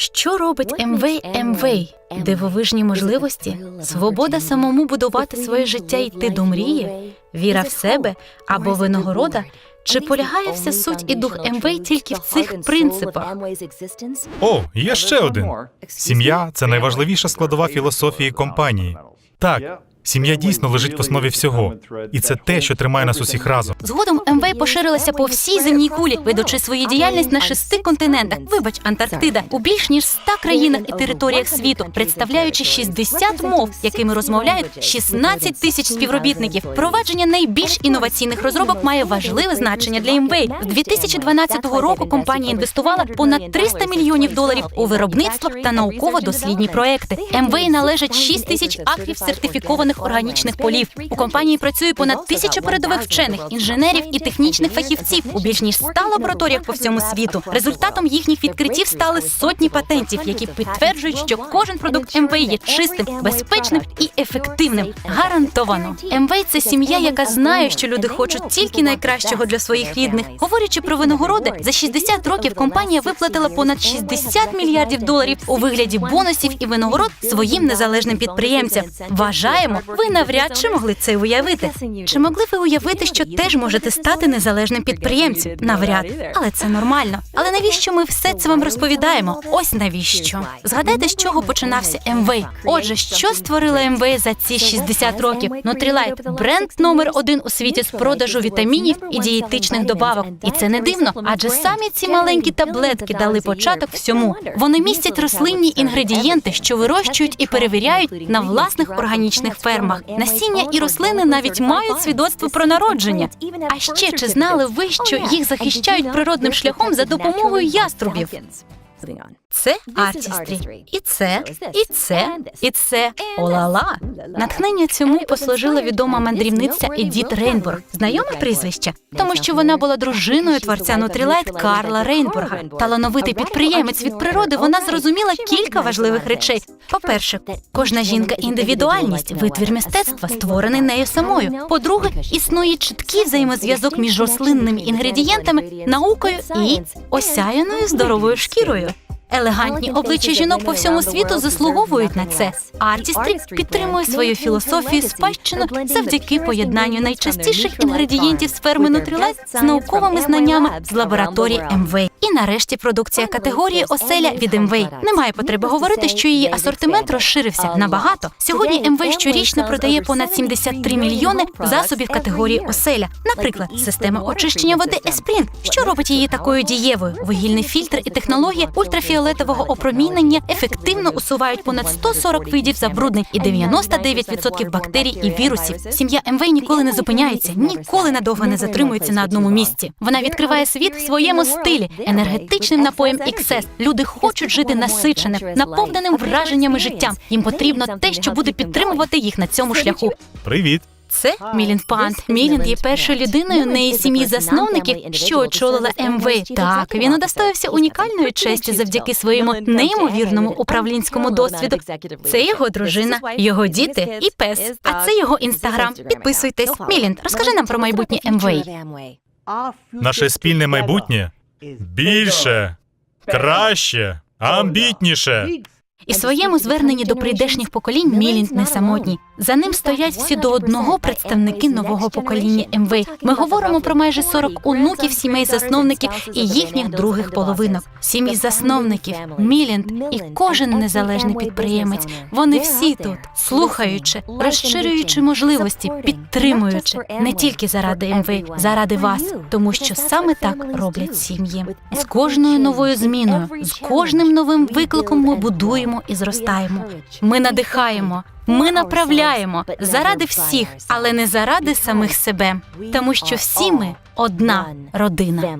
Що робить МВ МВ? Дивовижні можливості, свобода самому будувати своє життя йти до мрії, віра в себе або винагорода? Чи полягає вся суть і дух МВ тільки в цих принципах? О, є ще один. Сім'я це найважливіша складова філософії компанії. Так, сім'я дійсно лежить в основі всього, і це те, що тримає нас усіх разом. Згодом МВ поширилася по всій земній кулі, ведучи свою діяльність на шести континентах. Вибач, Антарктида у більш ніж 100 країнах і територіях світу, представляючи 60 мов, якими розмовляють 16 тисяч співробітників. Впровадження найбільш інноваційних розробок має важливе значення для МВ. З 2012 року компанія інвестувала понад 300 мільйонів доларів у виробництво та науково-дослідні проекти. МВ належать 6 тисяч акрів сертифікованих органічних полів. У компанії працює понад тисяча передових вчених, інженерів і технічних фахівців у більш ніж 100 лабораторіях по всьому світу. Результатом їхніх відкриттів стали сотні патентів, які підтверджують, що кожен продукт МВ є чистим, безпечним і ефективним. Гарантовано. МВ – це сім'я, яка знає, що люди хочуть тільки найкращого для своїх рідних. Говорячи про винагороди, за 60 років компанія виплатила понад 60 мільярдів доларів у вигляді бонусів і винагород своїм незалежним підприємцям. Вважаємо, ви навряд чи могли це уявити. Чи могли ви уявити, що теж можете стати незалежним підприємцем? Навряд, але це нормально. Але навіщо ми все це вам розповідаємо? Ось навіщо. Згадайте, з чого починався МВ. Отже, що створила МВ за ці 60 років? Нутрілайт бренд номер один у світі з продажу вітамінів і дієтичних добавок. І це не дивно, адже самі ці маленькі таблетки дали початок всьому. Вони містять рослинні інгредієнти, що вирощують і перевіряють на власних органічних фермах. Насіння і рослини навіть мають свідоцтво про народження. А ще чи знали ви, що їх захищають природним шляхом за допомогою яструбів? Це артістрі. І це, і це, і це. Олала. Натхнення цьому послужила відома мандрівниця Едіт Рейнбург. Знайоме прізвище? Тому що вона була дружиною творця Нутрілайт Карла Рейнбурга. Талановитий підприємець від природи. Вона зрозуміла кілька важливих речей. По-перше, кожна жінка індивідуальність, витвір мистецтва, створений нею самою. По-друге, існує чіткий взаємозв'язок між рослинними інгредієнтами, наукою і осяяною здоровою шкірою. Елегантні обличчя жінок по всьому світу заслуговують на це. Артістрі підтримує свою філософію спадщину завдяки поєднанню найчастіших інгредієнтів з ферми Нутрілайт з науковими знаннями з лабораторії МВ. І нарешті продукція категорії оселя від МВ. Немає потреби говорити, що її асортимент розширився набагато. Сьогодні МВ щорічно продає понад 73 мільйони засобів категорії оселя. Наприклад, система очищення води Еспрін, що робить її такою дієвою. Вугільний фільтр і технологія ультрафіолетового опромінення ефективно усувають понад 140 видів забруднень і 99% бактерій і вірусів. Сім'я МВ ніколи не зупиняється, ніколи надовго не затримується на одному місці. Вона відкриває світ в своєму стилі, енергетичним напоєм XS. Люди хочуть жити насиченим, наповненим враженнями життям. Їм потрібно те, що буде підтримувати їх на цьому шляху. Привіт! Це Мілін Пант. Мілін є першою людиною неї сім'ї засновників, що очолила МВ. Так він удостоївся унікальної честі завдяки своєму неймовірному управлінському досвіду. Це його дружина, його діти і пес. А це його інстаграм. Підписуйтесь. Мілін, розкажи нам про майбутнє МВ. Наше спільне майбутнє більше, краще, амбітніше. І своєму зверненні до прийдешніх поколінь Мілінд не самотній. За ним стоять всі до одного представники нового покоління МВ. Ми говоримо про майже 40 онуків сімей засновників і їхніх других половинок. Сім'ї засновників, Мілінд і кожен незалежний підприємець. Вони всі тут, слухаючи, розширюючи можливості, підтримуючи не тільки заради МВ, заради вас, тому що саме так роблять сім'ї. З кожною новою зміною, з кожним новим викликом ми будуємо і зростаємо. Ми надихаємо. Ми направляємо заради всіх, але не заради самих себе, тому що всі ми одна родина.